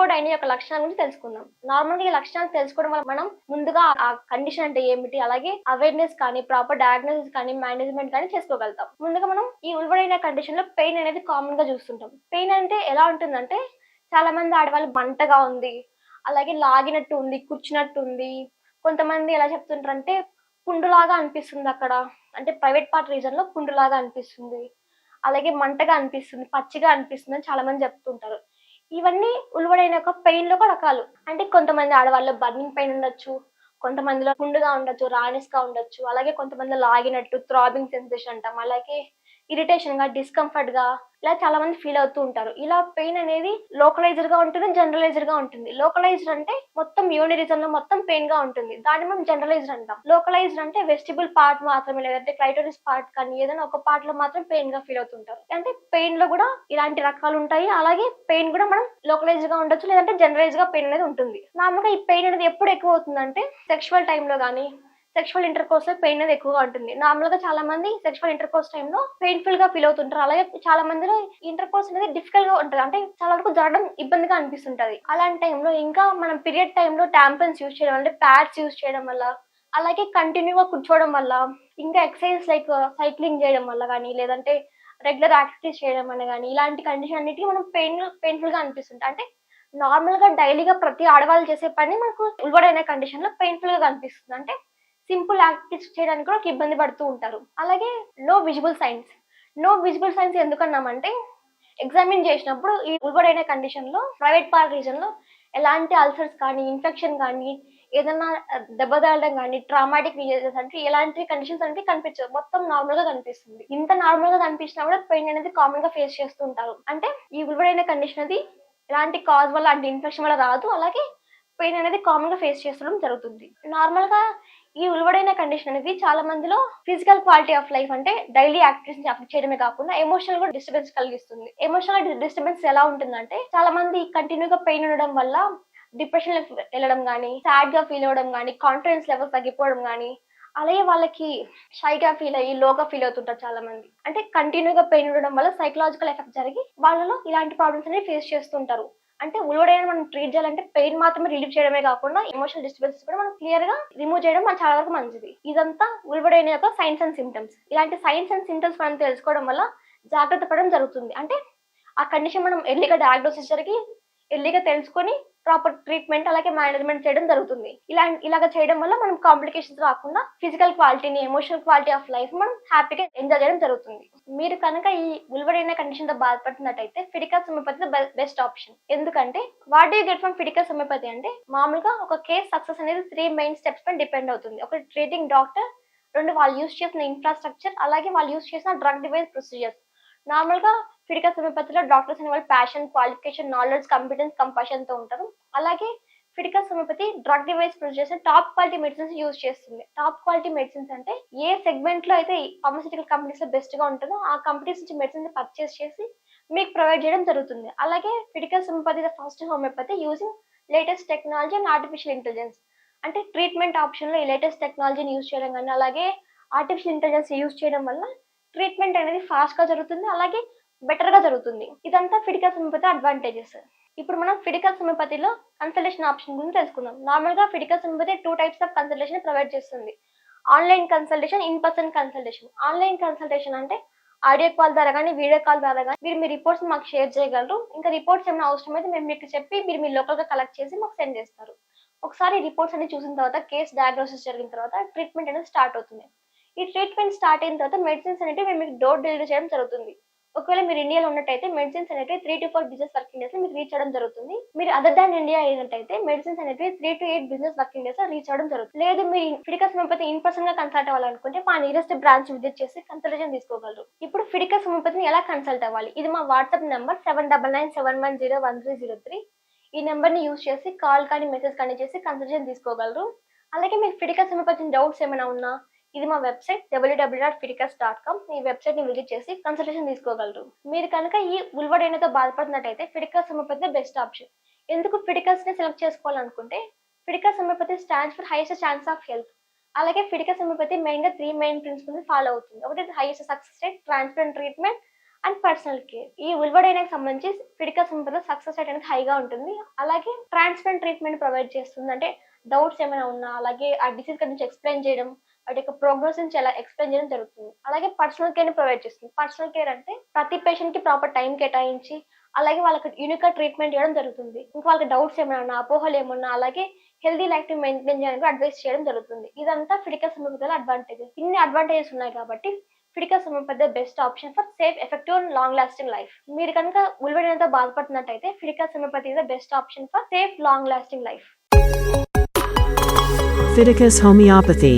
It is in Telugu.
ఉల్వోడైన యొక్క లక్షణాల గురించి తెలుసుకుందాం. నార్మల్గా ఈ లక్షణాలు తెలుసుకోవడం వల్ల మనం ముందుగా ఆ కండిషన్ అంటే ఏమిటి అలాగే అవేర్నెస్ కానీ ప్రాపర్ డయాగ్నోసిస్ కానీ మేనేజ్మెంట్ కానీ చేసుకోగలుగుతాం. ముందుగా మనం ఈ ఉల్వడైన కండిషన్లో పెయిన్ అనేది కామన్గా చూస్తుంటాం. పెయిన్ అంటే ఎలా ఉంటుందంటే చాలా మంది ఆడవాళ్ళు మంటగా ఉంది అలాగే లాగినట్టు ఉంది కూర్చున్నట్టు ఉంది. కొంతమంది ఎలా చెప్తుంటారంటే పుండులాగా అనిపిస్తుంది అక్కడ. అంటే ప్రైవేట్ పార్ట్ రీజన్లో పుండులాగా అనిపిస్తుంది. అలాగే మంటగా అనిపిస్తుంది పచ్చిగా అనిపిస్తుంది అని చాలా మంది చెప్తుంటారు. ఇవన్నీ ఉలువడైన ఒక పెయిన్లో కూడా రకాలు. అంటే కొంతమంది ఆడవాళ్ళు బర్నింగ్ పెయిన్ ఉండొచ్చు కొంతమందిలో పుండుగా ఉండొచ్చు రానిస్గా ఉండొచ్చు అలాగే కొంతమంది లాగినట్టు థ్రాబింగ్ సెన్సేషన్ అంటాం. అలాగే ఇరిటేషన్గా డిస్కంఫర్ట్గా ఇలా చాలా మంది ఫీల్ అవుతూ ఉంటారు. ఇలా పెయిన్ అనేది లోకలైజ్డ్గా ఉంటుంది జనరలైజ్డ్గా ఉంటుంది. లోకలైజ్డ్ అంటే మొత్తం యూనిరిజన్లో మొత్తం పెయిన్గా ఉంటుంది. దాన్ని మనం జనరలైజ్డ్ అంటాం. లోకలైజ్డ్ అంటే వెస్టిబుల్ పార్ట్ మాత్రమే లేదంటే క్లైటోరిస్ పార్ట్ కానీ ఏదైనా ఒక పార్ట్లో మాత్రం పెయిన్గా ఫీల్ అవుతుంటారు అంటే పెయిన్లో కూడా ఇలాంటి రకాలు ఉంటాయి. అలాగే పెయిన్ కూడా మనం లోకలైజ్డ్గా ఉండొచ్చు లేదంటే జనరలైజ్గా పెయిన్ అనేది ఉంటుంది. నార్మల్గా ఈ పెయిన్ అనేది ఎప్పుడు ఎక్కువ అవుతుందంటే సెక్షువల్ టైంలో కానీ సెక్షువల్ ఇంటర్ కోర్స్లో పెయిన్ అనేది ఎక్కువగా ఉంటుంది. నార్మల్గా చాలా మంది సెక్షువల్ ఇంటర్ కోర్స్ టైంలో పెయిన్ఫుల్గా ఫీల్ అవుతుంటారు. అలాగే చాలా మందిలో ఇంటర్ కోర్స్ అనేది డిఫికల్ట్గా ఉంటుంది. అంటే చాలా వరకు జరగడం ఇబ్బందిగా అనిపిస్తుంటది. అలాంటి టైంలో ఇంకా మనం పీరియడ్ టైంలో ట్యాంపన్స్ యూజ్ చేయడం అంటే ప్యాడ్స్ యూజ్ చేయడం వల్ల అలాగే కంటిన్యూగా కూర్చోవడం వల్ల ఇంకా ఎక్సర్సైజ్ లైక్ సైక్లింగ్ చేయడం వల్ల కానీ లేదంటే రెగ్యులర్ యాక్టివిటీస్ చేయడం వల్ల కానీ ఇలాంటి కండిషన్ అన్నిటికీ మనం పెయిన్ పెయిన్ఫుల్గా అనిపిస్తుంది అంటే నార్మల్గా డైలీగా ప్రతి ఆడవాళ్ళు చేసే పని మనకు ఉల్వడైన కండిషన్లో పెయిన్ఫుల్గా కనిపిస్తుంది. అంటే సింపుల్ యాక్టివిటీస్ చేయడానికి కూడా ఒక ఇబ్బంది పడుతూ ఉంటారు. అలాగే no visible signs no visible signs ఎందుకన్నామంటే examine చేసినప్పుడు ఈ ఉల్బడైన కండిషన్లో ప్రైవేట్ పార్ట్ రీజన్లో ఎలాంటి అల్సర్స్ కానీ ఇన్ఫెక్షన్ కానీ ఏదైనా దెబ్బ తగలడం కానీ ట్రామాటిక్ రీజన్స్ అంటే ఎలాంటి కండిషన్స్ అనేవి కనిపించదు మొత్తం నార్మల్గా కనిపిస్తుంది. ఇంత నార్మల్గా కనిపించినా కూడా పెయిన్ అనేది కామన్గా ఫేస్ చేస్తూ ఉంటారు. అంటే ఈ ఉల్బడైన కండిషన్ అది ఎలాంటి కాజ్ వల్ల అంటే ఇన్ఫెక్షన్ వల్ల రాదు. అలాగే పెయిన్ అనేది కామన్గా ఫేస్ చేస్తడం జరుగుతుంది. నార్మల్గా ఈ ఉలువడైన కండిషన్ అనేది చాలా మందిలో ఫిజికల్ క్వాలిటీ ఆఫ్ లైఫ్ అంటే డైలీ యాక్టివిటీస్ అఫెక్ట్ చేయడమే కాకుండా ఎమోషనల్ కూడా డిస్టర్బెన్స్ కలిగిస్తుంది. ఎమోషనల్ డిస్టర్బెన్స్ ఎలా ఉంటుందంటే చాలా మంది కంటిన్యూగా పెయిన్ ఉండడం వల్ల డిప్రెషన్ వెళ్ళడం కానీ సాడ్గా ఫీల్ అవ్వడం కానీ కాన్ఫిడెన్స్ లెవెల్స్ తగ్గిపోవడం కానీ అలాగే వాళ్ళకి షైగా ఫీల్ అయ్యి లోగా ఫీల్ అవుతుంటారు చాలా మంది. అంటే కంటిన్యూగా పెయిన్ ఉండడం వల్ల సైకలాజికల్ ఎఫెక్ట్ జరిగి వాళ్ళలో ఇలాంటి ప్రాబ్లమ్స్ అనేవి ఫేస్ చేస్తుంటారు. అంటే ఉల్వడైన మనం ట్రీట్ చేయాలంటే పెయిన్ మాత్రమే రిలీవ్ చేయడమే కాకుండా ఎమోషనల్ డిస్టర్బెన్సెస్ కూడా మనం క్లియర్గా రిమూవ్ చేయడం మన చాలా వరకు మంచిది. ఇదంతా ఉల్వడైన యొక్క సైన్స్ అండ్ సిమ్టమ్స్ ఇలాంటి సైన్స్ అండ్ సిమ్టమ్స్ మనం తెలుసుకోవడం వల్ల జాగ్రత్త పడడం జరుగుతుంది. అంటే ఆ కండిషన్ మనం ఎర్లీగా డయాగ్నోసిస్ జరిగి ఎర్లీగా తెలుసుకొని ప్రాపర్ ట్రీట్మెంట్ అలాగే మేనేజ్మెంట్ చేయడం జరుగుతుంది. ఇలా ఇలాగ చేయడం వల్ల మనం కాంప్లికేషన్స్ రాకుండా ఫిజికల్ క్వాలిటీని ఎమోషనల్ క్వాలిటీ ఆఫ్ లైఫ్ మనం హ్యాపీగా ఎంజాయ్ చేయడం జరుగుతుంది. మీరు కనుక ఈ ఉల్వడైన కండిషన్తో బాధపడుతున్నట్టయితే ఫిడికల్ హోమియోపతి బెస్ట్ ఆప్షన్ ఎందుకంటే what do get from Fidicus homeopathy అంటే మామూలుగా ఒక కేస్ సక్సెస్ అనేది త్రీ మెయిన్ స్టెప్స్ పైన డిపెండ్ అవుతుంది. ఒక ట్రీటింగ్ డాక్టర్ రెండు వాళ్ళు యూస్ చేసిన ఇన్ఫ్రాస్ట్రక్చర్ అలాగే వాళ్ళు యూస్ చేసిన drug device procedures normal Fidicus Fidicus doctors అనే వాళ్ళు ప్యాషన్ క్వాలిఫికేషన్ నాలెడ్జ్ కాంపిటెన్స్ కంపాషన్తో ఉంటారు. అలాగే Fidicus homeopathy drug device procedures top quality medicines use చేస్తుంది. టాప్ క్వాలిటీ మెడిసిన్స్ అంటే ఏ సెగ్మెంట్లో అయితే ఫార్మసిటికల్ కంపెనీస్లో బెస్ట్గా ఉంటుందో ఆ కంపెనీస్ నుంచి మెడిసిన్స్ పర్చేస్ చేసి మీకు ప్రొవైడ్ చేయడం జరుగుతుంది. అలాగే Fidicus homeopathy first homeopathy using latest technology and artificial intelligence అంటే ట్రీట్మెంట్ ఆప్షన్లో ఈ లేటెస్ట్ టెక్నాలజీని యూజ్ చేయడం కానీ అలాగే ఆర్టిఫిషియల్ ఇంటెలిజెన్స్ యూజ్ చేయడం వల్ల ట్రీట్మెంట్ అనేది ఫాస్ట్గా జరుగుతుంది. అలాగే బెటర్గా జరుగుతుంది. ఇదంతా ఫిడికల్ సమీపతి అడ్వాంటేజెస్. ఇప్పుడు మనం ఫిడికల్ సమీపతిలో కన్సల్టేషన్ ఆప్షన్ గురించి తెలుసుకుందాం. నార్మల్గా Fidicus సమీపతి two types of consultation provide చేస్తుంది. Online consultation in person consultation online consultation అంటే ఆడియో కాల్ ద్వారా కానీ వీడియో కాల్ ద్వారా కానీ మీరు మీ రిపోర్ట్స్ మాకు షేర్ చేయగలరు. ఇంకా రిపోర్ట్స్ ఏమైనా అవసరం అయితే మేము మీకు చెప్పి మీరు మీ లోకల్గా కలెక్ట్ చేసి మాకు సెండ్ చేస్తారు. ఒకసారి రిపోర్ట్స్ అన్ని చూసిన తర్వాత కేస్ డయాగ్నోసిస్ జరిగిన తర్వాత ట్రీట్మెంట్ అనేది స్టార్ట్ అవుతుంది. ఈ ట్రీట్మెంట్ స్టార్ట్ అయిన తర్వాత మెడిసిన్స్ అనేవి మేము మీకు డోర్ డెలివరీ చేయడం జరుగుతుంది. ఒకవేళ మీరు ఇండియాలో ఉన్నట్టయితే మెడిసిన్స్ అనేవి three to four business working days మీకు రీచ్ అవ్వడం జరుగుతుంది. మీరు అదర్ దాన్ ఇండియా అయినట్టయితే మెడిసిన్స్ అనేవి three to eight business working days reach అవ్వడం జరుగుతుంది. లేదు మీరు ఫిడికస్ హోమియోపతి ఇన్ పర్సన్గా కన్సల్ట్ అవ్వాలనుకుంటే మా నియరెస్ట్ బ్రాంచ్ విజిట్ చేసి కన్సల్టేషన్ తీసుకోగలరు. ఇప్పుడు ఫిడికస్ హోమియోపతిని ఎలా కన్సల్ట్ అవ్వాలి? ఇది మా WhatsApp number seven double nine seven one zero one three zero three ఈ నెంబర్ని యూజ్ చేసి కాల్ కానీ మెసేజ్ కానీ చేసి కన్సల్టేషన్ తీసుకోగలరు. అలాగే మీకు ఫిడికల్ హోమియోపతి డౌట్స్ ఏమైనా ఉన్నా ఇది మా website W W dot Fiticus dot com ఈ వెబ్సైట్ని విజిట్ చేసి కన్సల్టేషన్ తీసుకోగలరు. మీరు కనుక ఈ ఉల్వడైనతో బాధపడుతున్నట్టయితే ఫిడికల్ హోమియోపతి బెస్ట్ ఆప్షన్ ఎందుకు ఫిడికస్ సెలెక్ట్ చేసుకోవాలనుకుంటే Fiticus homeopathy stands for highest chance of health అలాగే ఫిడికల్ హోమియోపతి మెయిన్గా త్రీ మెయిన్ ప్రిన్సిపల్స్ ఫాలో అవుతుంది. ఒకటి highest success rate transparent treatment and personal care ఈ ఉల్వడైనకి సంబంధించి ఫిడికస్ సంపద సక్సెస్ రేట్ అనేది హైగా ఉంటుంది. అలాగే ట్రాన్స్పరెంట్ ట్రీట్మెంట్ ప్రొవైడ్ చేస్తుంది అంటే డౌట్స్ ఏమైనా ఉన్నా అలాగే ఆ డిసీజ్ గురించి ఎక్స్ప్లెయిన్ చేయడం వాటి యొక్క ప్రోగ్రెస్ నుంచి ఎలా ఎక్స్ప్లెయిన్ చేయడం జరుగుతుంది. అలాగే పర్సనల్ కేర్ని ప్రొవైడ్ చేస్తుంది. పర్సనల్ కేర్ అంటే ప్రతి పేషెంట్కి ప్రాపర్ టైం కేటాయించి అలాగే వాళ్ళకి యూనిక్ ట్రీట్మెంట్ చేయడం జరుగుతుంది. ఇంకా వాళ్ళకి డౌట్స్ ఏమైనా ఉన్నా అపోహలు ఏమన్నా అలాగే హెల్దీ లైఫ్ని మెయింటైన్ చేయడానికి అడ్వైస్ చేయడం జరుగుతుంది. ఇదంతా ఫిడికల్ సమీపతల అడ్వాంటేజెస్ ఇన్ని అడ్వాంటేజెస్ ఉన్నాయి కాబట్టి Fiticus homeopathy best option for safe effective and long lasting life మీరు కనుక ఉల్వడినతో బాధపడుతున్నట్టయితే Fiticus homeopathy is the best option for safe long lasting life Fiticus homeopathy.